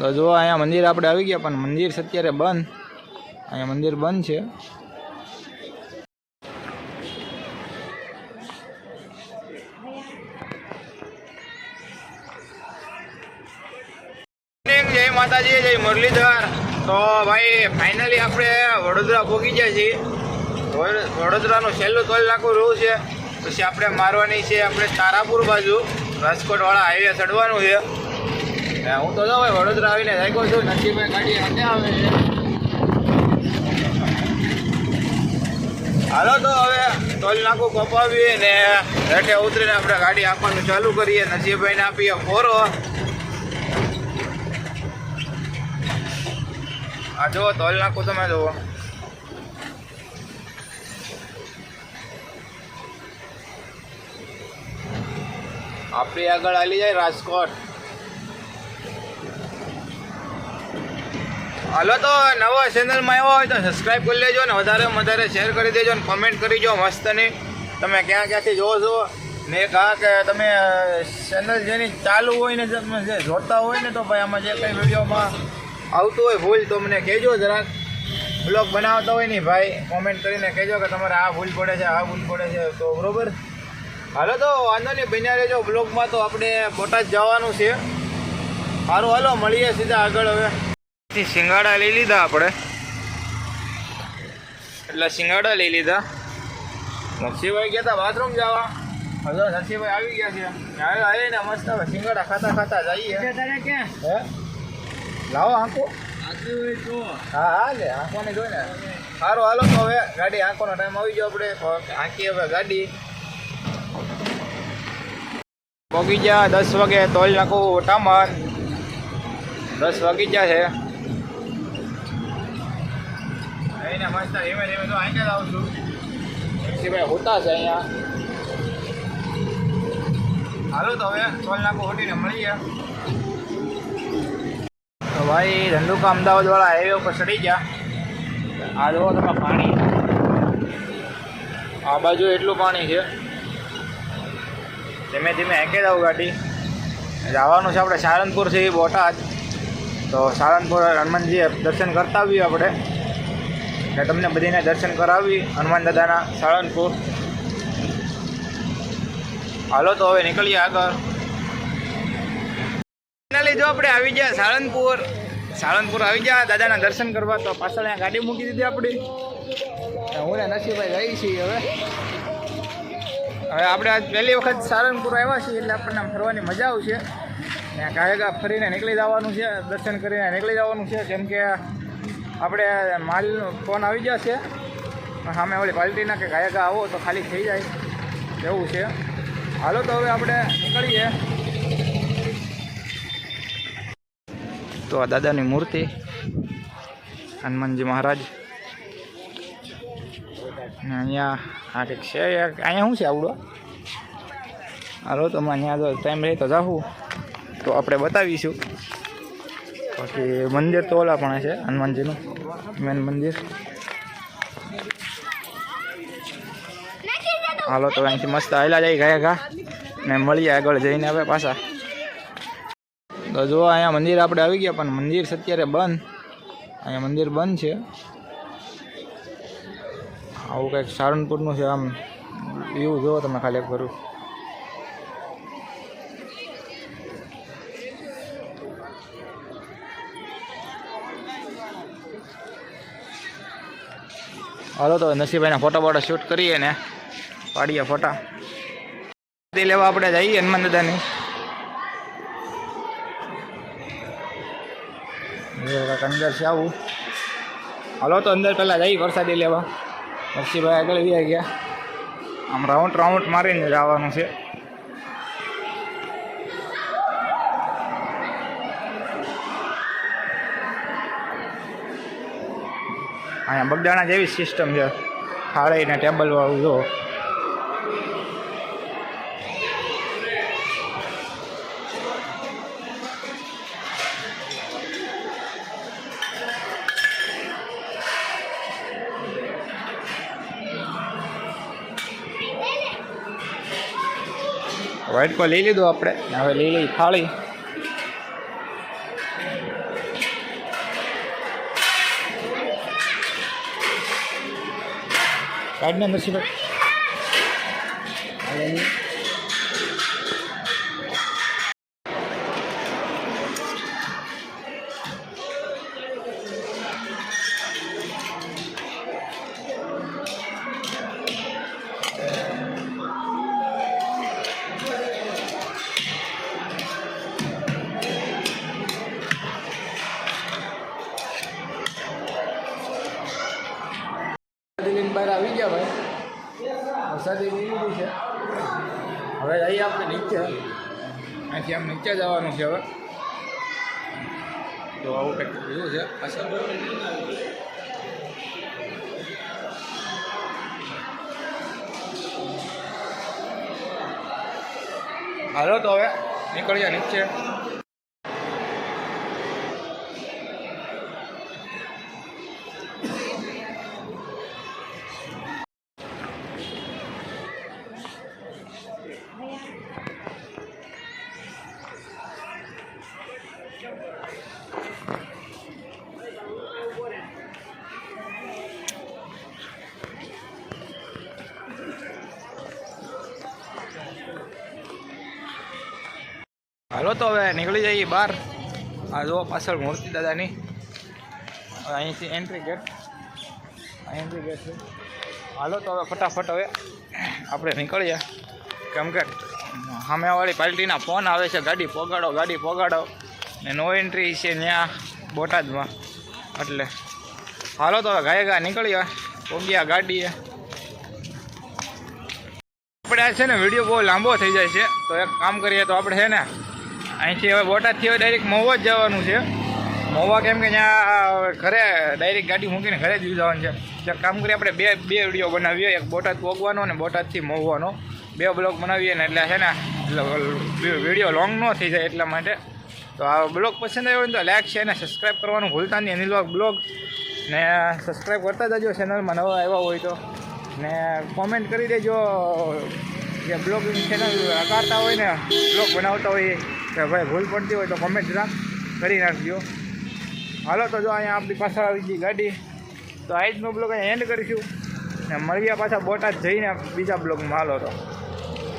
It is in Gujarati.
તો જો અહીંયા મંદિર આપણે આવી ગયા, પણ મંદિર છે અત્યારે બંધ. અહીંયા મંદિર બંધ છે. જય માતાજી, જય મુરલીધર. તો ભાઈ ફાઇનલી આપણે વડોદરા પહોંચી ગયા છીએ. વડ- વડોદરાનું છેલ્લું તોલ નાકું રહ્યું છે. પછી આપણે મારવાની છે, આપણે તારાપુર બાજુ. રાજકોટવાળા હાઈવે ચડવાનું છે. હું તો ભાઈ વડોદરા આવીને જાગ્યો છું. નસીબભાઈ ગાડી હાથે આવે. હાલો તો હવે ટોલ નાકું કપાવીએ ને હેઠે ઉતરીને આપણે ગાડી આપવાનું ચાલુ કરીએ. નસીબભાઈને આપીએ ફોરો. આ જુઓ, ટોલ નાકું તમે જુઓ. આપણી આગળ આલી જાય રાજકોટ. હાલો તો નવા ચેનલમાં આવ્યો હોય તો સબસ્ક્રાઈબ કરી લેજો ને વધારે વધારે શેર કરી દેજો ને કમેન્ટ કરીજો મસ્તની. તમે ક્યાં ક્યાંથી જોવો છો? ને એક આ કે તમે ચેનલ જેની ચાલુ હોય ને તમે જે જોતા હોય ને તો ભાઈ આમાં જે કંઈ વિડીયોમાં આવતું હોય ભૂલ તો મને કહેજો જરાક. બ્લોગ બનાવતા હોય ને ભાઈ કોમેન્ટ કરીને કહેજો કે તમારે આ ભૂલ પડે છે, આ ભૂલ પડે છે, તો બરાબર? હાલો તો વાંધો નહીં, બન્યા રહેજો બ્લોગમાં તો આપણે બોટાદ જવાનું છે. સારું હાલો, મળીએ સીધા આગળ હવે. થી સિંગાડા લઈ લીધા આપણે. એટલે સિંગાડા લઈ લીધા. નરસિંહભાઈ ગયા હતા બાથરૂમ જવા. હજુ નરસિંહભાઈ આવી ગયા છે. આવ્યા આવી ને મસ્ત હવે સિંગાડા ખાતા ખાતા જઈએ. હે? લાવો આંખો. હા હા લે આંકોને જોઈ ને. સારું હાલો તો હવે ગાડી આંકોનો ટાઈમ આવી ગયો આપણે. આંકી હવે ગાડી. બગીચા ગયા દસ વાગે તોલ નાખું ટામર દસ વાગી ગયા છે. એને મસ્ત ધીમે ધીમે તો આઈને જ આવું છું. ભાઈ હોતા છે અહીંયા. હાલો તો હવે તોલ નાખું હોટીને મળીએ તો ભાઈ ધંધુકા અમદાવાદવાળા હાઈવે ઉપર ચડી ગયા. આ જુઓ તમે પાણી. આ બાજુ એટલું પાણી છે. ધીમે ધીમે હેંકે જાવ ગાડી. જવાનું છે આપણે સાળંગપુર છે બોટાદ. તો સારંગપુર હનુમાનજી દર્શન કરતા આવીએ આપણે. ને તમને બધીને દર્શન કરાવી, હનુમાન દાદાના સાળંગપુર. હાલો તો હવે નીકળીએ આગળ. ફાઇનલી જો આપણે આવી ગયા સાળંગપુર. સાળંગપુર આવી ગયા, દાદાના દર્શન કરવા, તો પાછળ અહીંયા ગાડી મૂકી દીધી આપણી. હું ને નસીભાઈ રહી છીએ હવે. હવે આપણે પહેલી વખત સાળંગપુર આવ્યા છીએ, એટલે આપણને ફરવાની મજા આવશે. ત્યાં કાયગા ફરીને નીકળી જવાનું છે, દર્શન કરીને નીકળી જવાનું છે, કેમ કે આપણે માલનો ફોન આવી જશે. સામે ઓલી પાલટીના કે ગાયકા આવો તો ખાલી થઈ જાય. એવું છે. હાલો તો હવે આપણે નીકળીએ. તો આ દાદાની મૂર્તિ, હનુમાનજી મહારાજ. અહીંયા આ કંઈક છે, અહીંયા શું છે આવડો? હાલો તો અહીંયા જો ટાઈમ રહે તો જાઉં તો આપણે બતાવીશું. બાકી મંદિર તો ઓલા પણ છે, હનુમાનજીનું મેન મંદિર. હાલો તો અહીંથી મસ્ત આવેલા જઈ ગયા ઘા, ને મળીએ આગળ જઈને હવે પાછા. તો જો અહીંયા મંદિર આપણે આવી ગયા, પણ મંદિર અત્યારે બંધ. અહીંયા મંદિર બંધ છે. આવું કંઈક સારણપુરનું છે આમ, એવું જુઓ તમે ખાલી કરું હાલો તો નસીબભાઈના ફોટા બોટા શૂટ કરીએ ને પાડીએ ફોટા તે લેવા આપણે જઈએ હનુમાન દાદાની અંદર છે આવું. હાલો તો અંદર પહેલાં જઈ વરસાદી લેવા. નરસિંહભાઈ આગળ વી ગયા. આમ રાઉન્ડ રાઉન્ડ મારીને જવાનું છે. અહીંયા બગદાણા જેવી સિસ્ટમ છે. થાળી ને ટેબલ વાળું, જો. વ્હાઈટ પર લઈ લીધું આપણે હવે લઈ લઈ થાળી. કાઢને નરસિંહભાઈ દિલીન વરસાદી બધું છે. હવે જઈએ આપણે નીચે. અહીંથી આમ નીચે જવાનું છે હવે. તો આવું કંઈક વ્યૂ છે. હાલો તો હવે નીકળીએ નીચે. હાલો તો હવે નીકળી જઈએ બહાર. આ જો પાછળ મૂર્તિ દાદાની. અહીંથી એન્ટ્રી ગેટ એન્ટ્રી ગેટ છે. હાલો તો હવે ફટાફટ હવે આપણે નીકળીએ. કેમ કે સામેવાળી પાર્ટીના ફોન આવે છે, ગાડી પોગાડો ગાડી પોગાડો ને નો એન્ટ્રી છે ત્યાં, બોટાદમાં. એટલે હાલો તો હવે ગાય ગા નીકળીએ. પોગ્યા ગાડીએ. આપણે આ છે ને, વીડિયો બહુ લાંબો થઈ જાય છે. તો એક કામ કરીએ તો આપણે છે ને અહીંથી હવે બોટાદથી હવે ડાયરેક્ટ મહુવા જ જવાનું છે. મહુવા કેમ કે ત્યાં ઘરે ડાયરેક્ટ ગાડી મૂકીને ઘરે જ જવાનું છે. ત્યાં કામ કરીએ આપણે બે બે વીડિયો બનાવીએ. એક બોટાદ પોગવાનો અને બોટાદથી મહુવાનો બે બ્લોગ બનાવીએ ને એટલે છે ને વીડિયો લોંગ ન થઈ જાય એટલા માટે. તો આ બ્લોગ પસંદ આવ્યો હોય તો લાઈક છે અને સબસ્ક્રાઈબ કરવાનું ભૂલતા નહીં. અનિલ બ્લોગ. ને સબસ્ક્રાઈબ કરતા જજો ચેનલમાં નવા આવ્યા હોય તો. ને કોમેન્ટ કરી દેજો. જે બ્લોગ ચેનલ આકારતા હોય ને, બ્લોગ બનાવતા હોય કે ભાઈ ભૂલ પડતી હોય તો કોમેન્ટ રાખ કરી નાખજો. હાલો, તો જો અહીંયા આપણી પાછળ આવી ગઈ ગાડી. તો આજનો બ્લોગ અહીંયા એન્ડ કરીશું. ને મળ્યા પાછા બોટાદ જઈને બીજા બ્લોગમાં. હાલો, તો.